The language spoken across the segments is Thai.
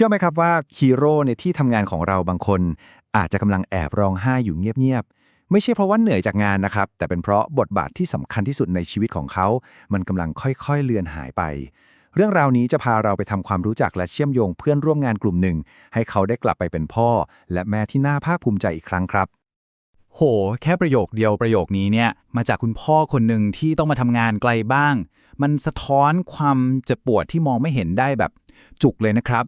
ชื่อไหมครับว่าฮีโร่ในที่ทำงานของเราบางคน อาจจะกำลังแอบร้องไห้อยู่เงียบๆ ไม่ใช่เพราะว่าเหนื่อยจากงานนะครับ แต่เป็นเพราะบทบาทที่สำคัญที่สุดในชีวิตของเขา มันกำลังค่อยๆ เลือนหายไป เรื่องราวนี้จะพาเราไปทำความรู้จักและเชื่อมโยงเพื่อนร่วมงานกลุ่มหนึ่ง ให้เขาได้กลับไปเป็นพ่อ และแม่ที่น่าภาคภูมิใจอีกครั้งครับ โห แค่ประโยคเดียวประโยคนี้เนี่ยมาจากคุณพ่อคนหนึ่งที่ต้องมาทำงานไกลบ้าง มันสะท้อนความเจ็บปวดที่มองไม่เห็นได้แบบจุกเลยนะครับ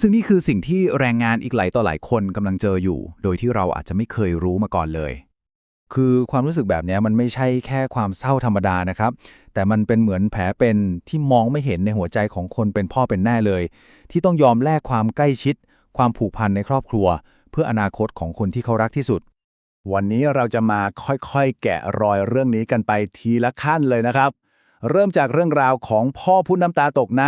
ซึ่งนี่คือสิ่งที่แรงงานอีกหลายต่อหลายคนกำลังเจออยู่ โดยที่เราอาจจะไม่เคยรู้มาก่อนเลย คือความรู้สึกแบบนี้มันไม่ใช่แค่ความเศร้าธรรมดานะครับ แต่มันเป็นเหมือนแผลเป็นที่มองไม่เห็นในหัวใจของคนเป็นพ่อเป็นแม่เลย ที่ต้องยอมแลกความใกล้ชิด ความผูกพันในครอบครัว เพื่ออนาคตของคนที่เขารักที่สุด วันนี้เราจะมาค่อยๆ แกะรอยเรื่องนี้กันไปทีละขั้นเลยนะครับ เริ่มจากเรื่องราวของพ่อผู้น้ำตาตกใน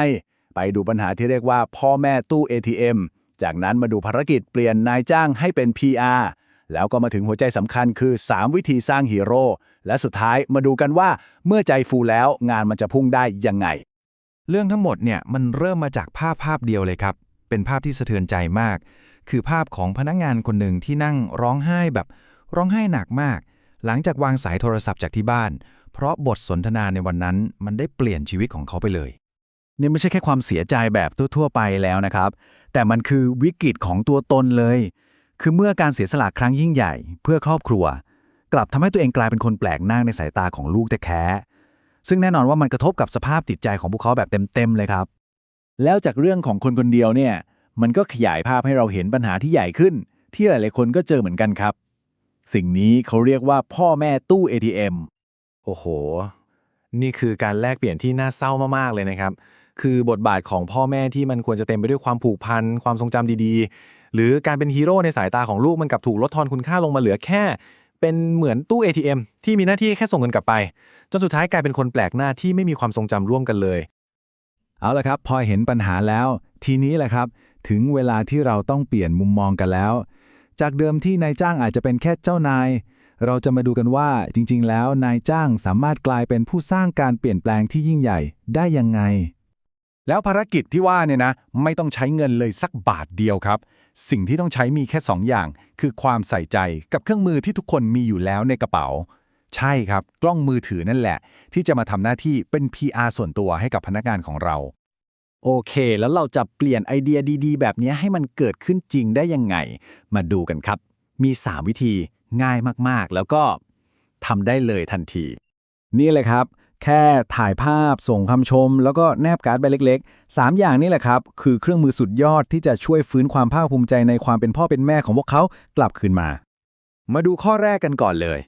ไปดูปัญหาที่เรียกว่าพ่อแม่ตู้ ATM จากนั้นมาดูภารกิจเปลี่ยนนายจ้างให้เป็น PR แล้วก็มาถึงหัวใจสำคัญคือ 3 วิธีสร้างฮีโร่และสุดท้ายมาดูกันว่าเมื่อใจฟูแล้วงานมันจะพุ่งได้ยังไง เรื่องทั้งหมดเนี่ยมันเริ่มมาจากภาพภาพเดียวเลยครับ เป็นภาพที่สะเทือนใจมาก คือภาพของพนักงานคนหนึ่งที่นั่งร้องไห้แบบร้องไห้หนักมาก หลังจากวางสายโทรศัพท์จากที่บ้าน เพราะบทสนทนาในวันนั้นมันได้เปลี่ยนชีวิตของเขาไปเลย นี่ไม่ใช่แค่ความเสียใจแบบทั่วๆไปแล้วนะครับ แต่มันคือวิกฤตของตัวตนเลย คือเมื่อการเสียสละครั้งยิ่งใหญ่ เพื่อครอบครัว กลับทำให้ตัวเองกลายเป็นคนแปลกหน้าในสายตาของลูกแต่แค่ซึ่งแน่นอนว่ามันกระทบกับสภาพจิตใจของพวกเขาแบบเต็มๆเลยครับ แล้วจากเรื่องของคนคนเดียวเนี่ย มันก็ขยายภาพให้เราเห็นปัญหาที่ใหญ่ขึ้น ที่หลายๆคนก็เจอเหมือนกันครับ สิ่งนี้เขาเรียกว่าพ่อแม่ตู้ ATM โอ้โห นี่คือการแลกเปลี่ยนที่น่าเศร้ามากๆเลยนะครับ คือบทบาทของพ่อแม่ที่มันควรจะเต็มไปด้วยความผูกพันความทรงจำดีๆ หรือการเป็นฮีโร่ในสายตาของลูกมันกลับถูกลดทอนคุณค่าลงมาเหลือแค่ เป็นเหมือนตู้ ATM ที่มีหน้าที่แค่ส่งเงินกลับไป จนสุดท้ายกลายเป็นคนแปลกหน้าที่ไม่มีความทรงจำร่วมกันเลย เอาละครับ พอเห็นปัญหาแล้ว ทีนี้แหละครับ ถึงเวลาที่เราต้องเปลี่ยนมุมมองกันแล้ว จากเดิมที่นายจ้างอาจจะเป็นแค่เจ้านายเราจะมาดูกันว่าจริง ๆ แล้วนายจ้างสามารถกลายเป็นผู้สร้างการเปลี่ยนแปลงที่ยิ่งใหญ่ได้ยังไง แล้วภารกิจที่ว่าเนี่ยนะ ไม่ต้องใช้เงินเลยสักบาทเดียวครับ สิ่งที่ต้องใช้มีแค่ 2 อย่าง คือความใส่ใจกับเครื่องมือที่ทุกคนมีอยู่แล้วในกระเป๋า ใช่ครับ กล้องมือถือนั่นแหละ ที่จะมาทำหน้าที่เป็น PR ส่วนตัวให้กับพนักงานของเรา โอเค แล้วเราจะเปลี่ยนไอเดียดี ๆ แบบนี้ให้มันเกิดขึ้นจริงได้ยังไง มาดูกันครับ มี 3 วิธีง่ายมากๆ แล้วก็ทำได้เลยทันที นี่เลยครับ แค่ถ่ายภาพส่งคำชม แล้วก็แนบการ์ดใบเล็ก ๆ 3 อย่างนี่แหละครับ คือเครื่องมือสุดยอดที่จะช่วยฟื้นความภาคภูมิใจในความเป็นพ่อเป็นแม่ของพวกเขากลับคืนมา มาดูข้อแรกกันก่อนเลย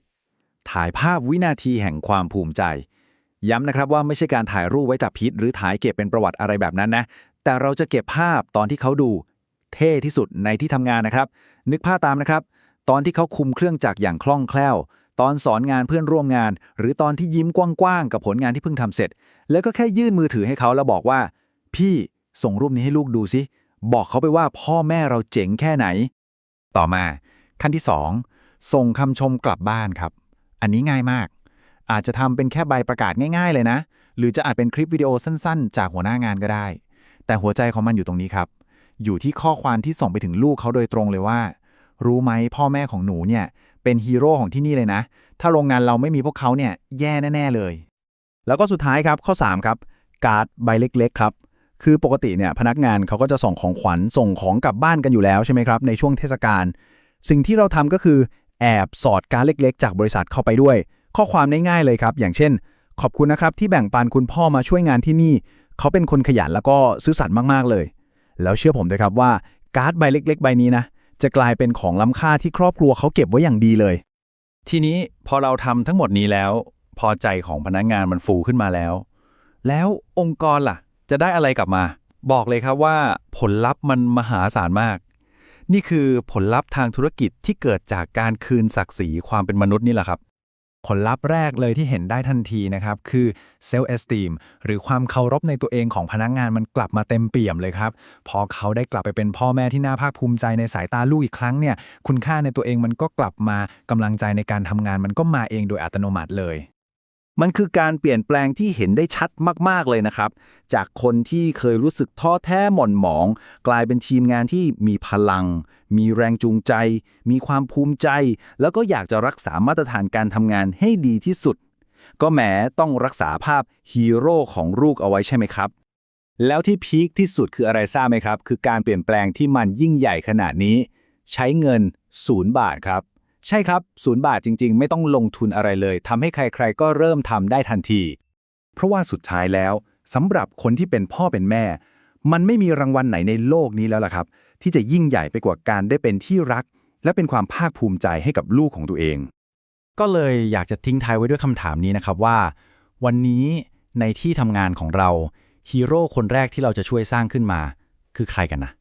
ถ่ายภาพวินาทีแห่งความภูมิใจ ย้ำนะครับว่าไม่ใช่การถ่ายรูปไว้จับพิษ หรือถ่ายเก็บเป็นประวัติอะไรแบบนั้นนะ แต่เราจะเก็บภาพตอนที่เขาดู เท่ที่สุดในที่ทำงานนะครับ นึกภาพตามนะครับ ตอนที่เขาคุมเครื่องจักรอย่างคล่องแคล่ว ตอนสอนงานเพื่อนร่วมงาน หรือตอนที่ยิ้มกว้างๆกับผลงานที่เพิ่งทำเสร็จ แล้วก็แค่ยื่นมือถือให้เขาแล้วบอกว่า พี่ส่งรูปนี้ให้ลูกดูสิบอกเขาไปว่าพ่อแม่เราเจ๋งแค่ไหน ต่อมา ขั้นที่ 2 ส่งคำชมกลับบ้านครับ อันนี้ง่ายมาก อาจจะทำเป็นแค่ใบประกาศง่ายๆเลยนะ หรือจะอาจเป็นคลิปวิดีโอสั้นๆ จากหัวหน้างานก็ได้ แต่หัวใจของมันอยู่ตรงนี้ครับ อยู่ที่ข้อความที่ส่งไปถึงลูกเขาโดยตรงเลยว่า รู้ไหมพ่อแม่ของหนูเนี่ยเป็นฮีโร่ของที่นี่เลยนะ ถ้าโรงงานเราไม่มีพวกเขาเนี่ยแย่แน่ ๆเลย แล้วก็สุดท้ายครับข้อ 3 ครับ การ์ดใบเล็ก ๆ ครับ คือปกติเนี่ยพนักงานเขาก็จะส่งของขวัญส่งของกลับบ้านกันอยู่แล้วใช่ไหมครับในช่วงเทศกาลสิ่งที่เราทำก็คือแอบสอดการ์ดเล็ก ๆ จากบริษัทเข้าไปด้วย ข้อความง่ายๆเลยครับ อย่างเช่น ขอบคุณนะครับที่แบ่งปันคุณพ่อมาช่วยงานที่นี่ เขาเป็นคนขยันแล้วก็ซื่อสัตย์มากๆเลย แล้วเชื่อผมเลยครับว่าการ์ดใบเล็ก ๆ ใบนี้นะ จะกลายเป็นของล้ำค่าที่ครอบครัวเขาเก็บไว้อย่างดีเลย ทีนี้พอเราทำทั้งหมดนี้แล้ว พอใจของพนักงานมันฟูขึ้นมาแล้ว แล้วองค์กรล่ะ จะได้อะไรกลับมา บอกเลยครับว่าผลลัพธ์มันมหาศาลมาก นี่คือผลลัพธ์ทางธุรกิจที่เกิดจากการคืนศักดิ์ศรีความเป็นมนุษย์นี่แหละครับ ผลลัพธ์แรกเลยที่เห็นได้ทันทีนะครับ คือเซลล์เอสติมหรือความเคารพในตัวเองของพนักงานมันกลับมาเต็มเปี่ยมเลยครับ พอเขาได้กลับไปเป็นพ่อแม่ที่น่าภาคภูมิใจในสายตาลูกอีกครั้งเนี่ยคุณค่าในตัวเองมันก็กลับมากำลังใจในการทำงานมันก็มาเองโดยอัตโนมัติเลย มันคือการเปลี่ยนแปลงที่เห็นได้ชัดมาก ๆ เลยนะครับ จากคนที่เคยรู้สึกท้อแท้หม่นหมอง กลายเป็นทีมงานที่มีพลัง มีแรงจูงใจ มีความภูมิใจ แล้วก็อยากจะรักษามาตรฐานการทำงานให้ดีที่สุด ก็แหมต้องรักษาภาพฮีโร่ของลูกเอาไว้ใช่ไหมครับ แล้วที่พีคที่สุดคืออะไรทราบไหมครับ คือการเปลี่ยนแปลงที่มันยิ่งใหญ่ขนาดนี้ ใช้เงินศูนย์บาทครับ ใช่ครับศูนย์บาทจริง ๆ ไม่ต้องลงทุนอะไรเลยทำให้ใครๆ ก็เริ่มทำได้ทันที เพราะว่าสุดท้ายแล้วสำหรับคนที่เป็นพ่อเป็นแม่ มันไม่มีรางวัลไหนในโลกนี้แล้วล่ะครับ ที่จะยิ่งใหญ่ไปกว่าการได้เป็นที่รัก และเป็นความภาคภูมิใจให้กับลูกของตัวเอง ก็เลยอยากจะทิ้งท้ายไว้ด้วยคำถามนี้นะครับว่า วันนี้ในที่ทำงานของเราฮีโร่คนแรกที่เราจะช่วยสร้างขึ้นมา คือใครกันนะ